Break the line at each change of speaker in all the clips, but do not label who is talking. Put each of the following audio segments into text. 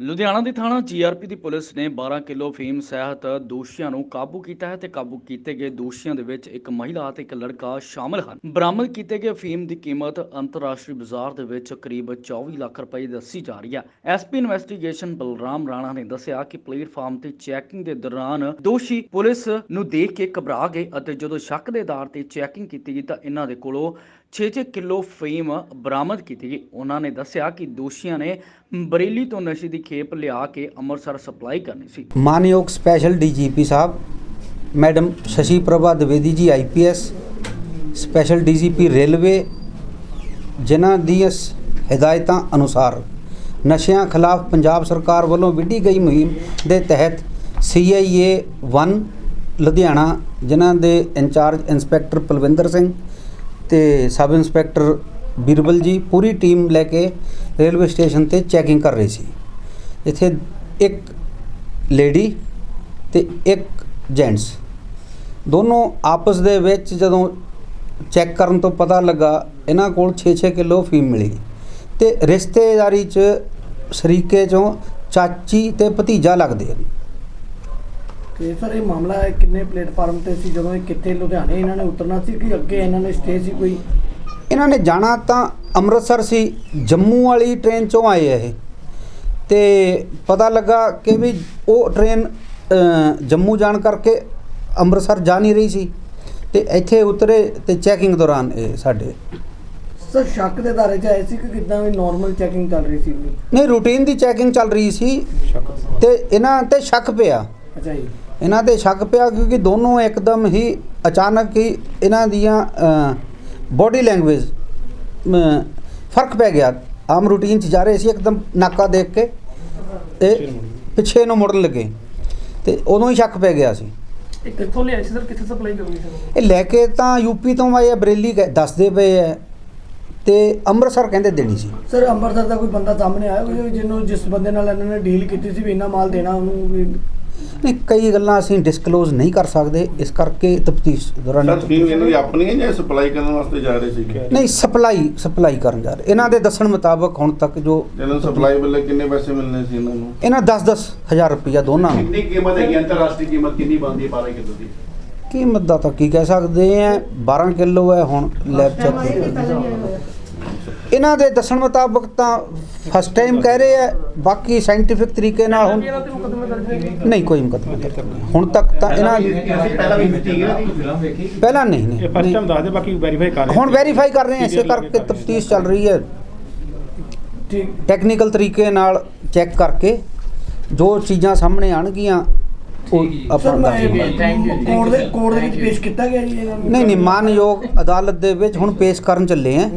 ਲੁਧਿਆਣਾ ਦੀ ਥਾਣਾ ਜੀਆਰਪੀ ਦੀ ਪੁਲਿਸ ਨੇ 12 ਕਿਲੋ ਫੀਮ ਸਹਿਤ ਦੋਸ਼ੀਆਂ ਨੂੰ ਕਾਬੂ ਕੀਤਾ ਹੈ ਤੇ ਕਾਬੂ ਕੀਤੇ ਗਏ ਦੋਸ਼ੀਆਂ ਦੇ ਵਿੱਚ ਇੱਕ ਮਹਿਲਾ ਅਤੇ ਇੱਕ ਲੜਕਾ ਸ਼ਾਮਲ ਹਨ। ਬਰਾਮਦ ਕੀਤੇ ਗਏ ਫੀਮ ਦੀ ਕੀਮਤ ਅੰਤਰਰਾਸ਼ਟਰੀ ਬਾਜ਼ਾਰ ਦੇ ਵਿੱਚ ਕਰੀਬ 24 ਲੱਖ ਰੁਪਏ ਦੱਸੀ ਜਾ ਰਹੀ ਹੈ। ਐਸਪੀ ਇਨਵੈਸਟੀਗੇਸ਼ਨ ਬਲਰਾਮ ਰਾਣਾ ਨੇ ਦੱਸਿਆ ਕਿ ਪਲੇਟਫਾਰਮ ਤੇ ਚੈਕਿੰਗ ਦੇ ਦੌਰਾਨ ਦੋਸ਼ੀ ਪੁਲਿਸ ਨੂੰ ਦੇਖ ਕੇ ਘਬਰਾ ਗਏ ਅਤੇ ਜਦੋਂ ਸ਼ੱਕ ਦੇ ਆਧਾਰ ਤੇ ਚੈਕਿੰਗ ਕੀਤੀ ਗਈ ਤਾਂ ਇਹਨਾਂ ਦੇ ਕੋਲੋਂ 6-6 ਕਿਲੋ ਫੀਮ ਬਰਾਮਦ ਕੀਤੀ ਗਈ। ਉਹਨਾਂ ਨੇ ਦੱਸਿਆ ਕਿ ਦੋਸ਼ੀਆਂ ਨੇ ਬਰੇਲੀ ਤੋਂ ਨਸ਼ੇ ਦੀ ਖੇਪ ਲਿਆ ਕੇ ਅੰਮ੍ਰਿਤਸਰ ਸਪਲਾਈ ਕਰਨੀ ਸੀ।
ਮਾਨਯੋਗ ਸਪੈਸ਼ਲ ਡੀਜੀਪੀ ਸਾਹਿਬ, madam Shashi Prabha Dwivedi ji IPS special DGP railway, ਜਿਨ੍ਹਾਂ ਦੀਆਂ ਸ- ਹਦਾਇਤਾਂ ਅਨੁਸਾਰ ਨਸ਼ਿਆਂ ਖਿਲਾਫ ਪੰਜਾਬ ਸਰਕਾਰ ਵੱਲੋਂ ਵਿੱਢੀ ਗਈ ਮੁਹਿੰਮ ਦੇ ਤਹਿਤ ਸੀਆਈਏ 1 ਲੁਧਿਆਣਾ, ਜਿਨ੍ਹਾਂ ਦੇ ਇੰਚਾਰਜ ਇੰਸਪੈਕਟਰ ਪਲਵਿੰਦਰ ਸਿੰਘ ਤੇ ਸਬ ਇੰਸਪੈਕਟਰ ਬਿਰਬਲ ਜੀ ਪੂਰੀ ਟੀਮ ਲੈ ਕੇ ਰੇਲਵੇ ਸਟੇਸ਼ਨ ਤੇ ਚੈਕਿੰਗ ਕਰ ਰਹੀ ਸੀ। ਇੱਥੇ ਇੱਕ ਲੇਡੀ ਤੇ ਇੱਕ ਜੈਂਟਸ। ਦੋਨੋਂ ਆਪਸ ਦੇ ਵਿੱਚ ਜਦੋਂ ਚੈੱਕ ਕਰਨ ਤੋਂ ਪਤਾ ਲੱਗਾ, ਇਹਨਾਂ ਕੋਲ 6-6 ਕਿਲੋ ਫੀਮ ਮਿਲੀ। ਤੇ ਰਿਸ਼ਤੇਦਾਰੀ 'ਚ, ਸ਼ਰੀਕੇ 'ਚੋਂ ਚਾਚੀ ਤੇ ਭਤੀਜਾ ਲੱਗਦੇ ਹਨ।
ਤੇ ਸਰ ਇਹ ਮਾਮਲਾ ਹੈ ਕਿੰਨੇ ਪਲੇਟਫਾਰਮ ਤੇ ਸੀ ਜਦੋਂ ਇਹ ਕਿੱਥੇ ਲੁਧਿਆਣੇ ਇਹਨਾਂ ਨੇ ਉਤਰਨਾ ਸੀ ਕਿ ਅੱਗੇ ਇਹਨਾਂ ਨੇ ਸਟੇ ਸੀ ਕੋਈ?
ਇਹਨਾਂ ਨੇ ਜਾਣਾ ਤਾਂ ਅੰਮ੍ਰਿਤਸਰ ਸੀ ਜੰਮੂ ਵਾਲੀ ਟ੍ਰੇਨ 'ਚੋਂ ਆਏ ਇਹ। ਤੇ ਪਤਾ ਲੱਗਾ ਕਿ ਵੀ ਉਹ ਟ੍ਰੇਨ ਜੰਮੂ ਜਾਣ ਕਰਕੇ ਅੰਮ੍ਰਿਤਸਰ ਜਾ ਨਹੀਂ ਰਹੀ ਸੀ। ਤੇ ਇੱਥੇ ਉਤਰੇ ਤੇ ਚੈਕਿੰਗ ਦੌਰਾਨ ਇਹ ਸਾਡੇ।
ਸਰ ਸ਼ੱਕ ਦੇ ਧਾਰੇ 'ਚ ਆਏ ਸੀ ਕਿ ਕਿਦਾਂ ਵੀ ਨਾਰਮਲ ਚੈਕਿੰਗ ਚੱਲ ਰਹੀ ਸੀ?
ਨਹੀਂ ਰੂਟੀਨ ਦੀ ਚੈਕਿੰਗ ਚੱਲ ਰਹੀ ਸੀ। ਤੇ ਇਹਨਾਂ ਤੇ ਸ਼ੱਕ ਪਿਆ।
ਅੱਛਾ ਜੀ।
ਇਹਨਾਂ ਤੇ ਸ਼ੱਕ ਪਿਆ ਕਿਉਂਕਿ ਦੋਨੋਂ ਇੱਕਦਮ ਹੀ ਅਚਾਨਕ ਹੀ ਇਹਨਾਂ ਦੀਆਂ ਬੋਡੀ ਲੈਂਗੁਏਜ ਫ਼ਰਕ ਪੈ ਗਿਆ। ਆਮ ਰੂਟੀਨ 'ਚ ਜਾ ਰਹੇ ਸੀ ਇੱਕਦਮ ਨਾਕਾ ਦੇਖ ਕੇ ਇਹ ਪਿੱਛੇ ਨੂੰ ਮੁੜਨ ਲੱਗੇ। ਤੇ ਉਦੋਂ ਹੀ ਸ਼ੱਕ ਪੈ ਗਿਆ ਸੀ।
ਇਹ ਕਿੱਥੋਂ ਲਿਆਏ ਸੀ ਸਰ? ਕਿੱਥੇ ਸਪਲਾਈ ਕਰਨੀ ਸੀ
ਇਹ ਲੈ ਕੇ ਤਾਂ ਯੂਪੀ ਤੋਂ ਆਏ ਆ ਬਰੇਲੀ ਦੱਸਦੇ ਪਏ ਐ ਤੇ ਅੰਮ੍ਰਿਤਸਰ ਕਹਿੰਦੇ ਦੇਣੀ ਸੀ।
ਸਰ ਅੰਮ੍ਰਿਤਸਰ ਦਾ ਕੋਈ ਬੰਦਾ ਸਾਹਮਣੇ ਆਇਆ ਜਿਹਨੂੰ ਜਿਸ ਬੰਦੇ ਨਾਲ ਇਹਨਾਂ ਨੇ ਡੀਲ ਕੀਤੀ ਸੀ ਵੀ ਇੰਨਾ ਮਾਲ ਦੇਣਾ ਉਹਨੂੰ ਵੀ
ਨਹੀਂ ਕਈ ਗੱਲਾਂ ਅਸੀਂ ਡਿਸਕਲੋਜ਼ ਨਹੀਂ ਕਰ ਸਕਦੇ ਇਸ ਕਰਕੇ ਤਫਤੀਸ਼ ਦੌਰਾਨ
ਸਰ ਫੀਮ ਇਹਨਾਂ ਦੀ ਆਪਣੀ ਹੈ ਜਾਂ ਸਪਲਾਈ ਕਰਨ ਵਾਸਤੇ ਜਾ ਰਹੇ ਸੀਗੇ
ਨਹੀਂ ਸਪਲਾਈ ਸਪਲਾਈ ਕਰਨ ਜਾ ਰਹੇ। ਇਹਨਾਂ ਦੇ ਦੱਸਣ ਮੁਤਾਬਕ ਹੁਣ ਤੱਕ ਜੋ
ਇਹਨਾਂ ਨੂੰ ਸਪਲਾਈ ਵੱਲੇ ਕਿੰਨੇ ਪੈਸੇ ਮਿਲਨੇ ਸੀ ਇਹਨਾਂ ਨੂੰ?
ਇਹਨਾਂ 10-10 ਹਜ਼ਾਰ ਰੁਪਇਆ ਦੋਨਾਂ ਨੂੰ।
ਕਿੰਨੀ ਕੀਮਤ ਹੈਗੀ? ਅੰਤਰਰਾਸ਼ਟਰੀ ਕੀਮਤ ਕਿੰਨੀ ਬਣਦੀ ਹੈ 12 ਕਿਲੋ ਦੀ?
ਕੀਮਤ ਦਾ ਤਾਂ ਕੀ ਕਹਿ ਸਕਦੇ ਆ? 12 ਕਿਲੋ ਹੈ ਹੁਣ ਲੈਬ ਚੈੱਕ ਇਹਨਾਂ ਦੇ ਦੱਸਣ ਮੁਤਾਬਕ ਤਾਂ ਫਸਟ ਟਾਈਮ ਕਹਿ ਰਹੇ ਆ ਬਾਕੀ ਸਾਇੰਟੀਫਿਕ ਤਰੀਕੇ ਨਾਲ ਹੁਣ ਨਹੀਂ ਕੋਈ ਮੁਕੱਦਮਾ ਦਰਜ ਨਹੀਂ। ਹੁਣ ਤੱਕ ਤਾਂ ਇਹਨਾਂ
ਅਸੀਂ ਪਹਿਲਾਂ ਵੀ
ਨਹੀਂ
ਇਹ ਫਸਟ
ਨਹੀਂ
ਟਾਈਮ ਦੱਸ ਦੇ ਬਾਕੀ ਵੈਰੀਫਾਈ ਕਰ ਰਹੇ
ਹੁਣ ਵੈਰੀਫਾਈ ਕਰ ਰਹੇ ਆ ਇਸੇ ਕਰਕੇ ਤਫਤੀਸ਼ ਚੱਲ ਰਹੀ ਹੈ।
ਠੀਕ।
ਟੈਕਨੀਕਲ ਤਰੀਕੇ ਨਾਲ ਚੈੱਕ ਕਰਕੇ ਜੋ ਚੀਜ਼ਾਂ ਸਾਹਮਣੇ ਆਣਗੀਆਂ
ਕੋਰਟ ਦੇ ਕੋਰਟ ਦੇ ਵਿੱਚ ਪੇਸ਼ ਕੀਤਾ ਗਿਆ ਜੀ
ਨਹੀਂ ਨਹੀਂ ਮਾਨਯੋਗ ਅਦਾਲਤ ਦੇ ਵਿੱਚ ਹੁਣ ਪੇਸ਼ ਕਰਨ ਚੱਲੇ ਆ।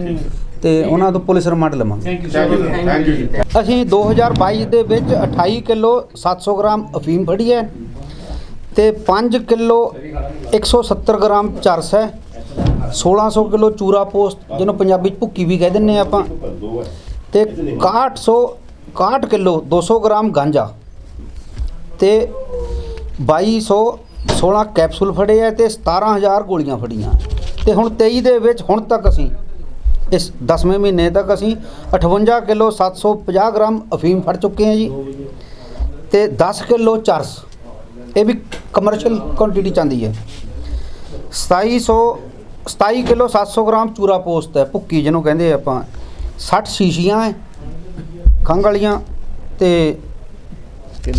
ਤੇ ਉਹਨਾਂ ਤੋਂ ਪੁਲਿਸ ਰਿਮਾਂਡ ਲਵਾਂਗੇ।
ਥੈਂਕ ਯੂ
ਅਸੀਂ 2022 ਦੇ ਵਿੱਚ 28 ਕਿਲੋ 700 ਗ੍ਰਾਮ ਅਫੀਮ ਫੜੀ ਹੈ ਤੇ 5 ਕਿਲੋ 170 ਗ੍ਰਾਮ ਚਰਸ ਹੈ 1600 ਕਿਲੋ ਚੂਰਾ ਪੋਸਟ ਜਿਹਨੂੰ ਪੰਜਾਬੀ ਚ ਭੁੱਕੀ ਵੀ ਕਹਿ ਦਿੰਨੇ ਆਪਾਂ। ਤੇ 6100 61 ਕਿਲੋ 200 ਗ੍ਰਾਮ ਗਾਂਜਾ ਤੇ 2200 16 ਕੈਪਸੂਲ ਫੜੇ ਆ ਤੇ 17000 ਗੋਲੀਆਂ ਫੜੀਆਂ। ਤੇ ਹੁਣ 23 ਦੇ ਵਿੱਚ ਹੁਣ ਤੱਕ ਅਸੀਂ ਇਸ 10ਵੇਂ ਮਹੀਨੇ ਤੱਕ ਅਸੀਂ 58 ਕਿਲੋ 750 ਗ੍ਰਾਮ ਅਫੀਮ ਫੜ ਚੁੱਕੇ ਹਾਂ ਜੀ ਤੇ 10 ਕਿਲੋ ਚਰਸ। ਇਹ ਵੀ ਕਮਰਸ਼ੀਅਲ ਕੁਆਂਟੀਟੀ ਚਾਂਦੀ ਹੈ। 2700 27 ਕਿਲੋ 700 ਗ੍ਰਾਮ ਚੂਰਾ ਪੋਸਤ ਹੈ, ਭੁੱਕੀ ਜਿਹਨੂੰ ਕਹਿੰਦੇ ਆਪਾਂ। 60 ਸ਼ੀਸ਼ੀਆਂ ਹੈ ਖੰਗ ਵਾਲੀਆਂ ਤੇ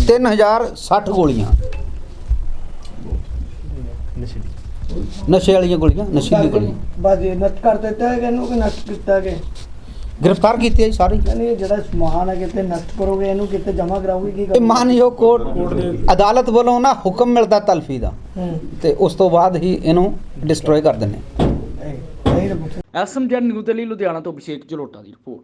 3060 ਗੋਲੀਆਂ। ਨਸ਼ੇ ਵਾਲੀਆਂ ਗੋਲੀਆਂ ਨਸ਼ੀਲੀ ਗੋਲੀਆਂ।
ਬਾਜੀ ਨਸ਼ਟ ਕਰ ਦਿੱਤਾ ਹੈ ਕਿ ਇਹਨੂੰ ਕਿ ਨਸ਼ਟ ਕੀਤਾ ਹੈ
ਗ੍ਰਿਫਤਾਰ ਕੀਤੇ ਆ ਜੀ ਸਾਰੇ।
ਇਹ ਜਿਹੜਾ ਸਮਾਨ ਹੈ ਕਿਤੇ ਨਸ਼ਟ ਕਰੋਗੇ ਇਹਨੂੰ ਕਿਤੇ ਜਮ੍ਹਾਂ ਕਰਾਓਗੇ ਕੀ
ਇਹ ਮਾਨਯੋਗ ਕੋਰਟ ਅਦਾਲਤ ਵੱਲੋਂ ਨਾ ਹੁਕਮ ਮਿਲਦਾ ਤਲਫੀ ਦਾ।
ਹੂੰ।
ਤੇ ਉਸ ਤੋਂ ਬਾਅਦ ਹੀ ਇਹਨੂੰ ਡਿਸਟਰੋਏ ਕਰ ਦਿੰਦੇ।
ਐਸਐਮਜੈਡ ਨਿਊਜ਼ ਦੇ ਲਈ ਲੁਧਿਆਣਾ ਤੋਂ ਅਭਿਸ਼ੇਕ ਜਲੋਟਾ ਦੀ ਰਿਪੋਰਟ।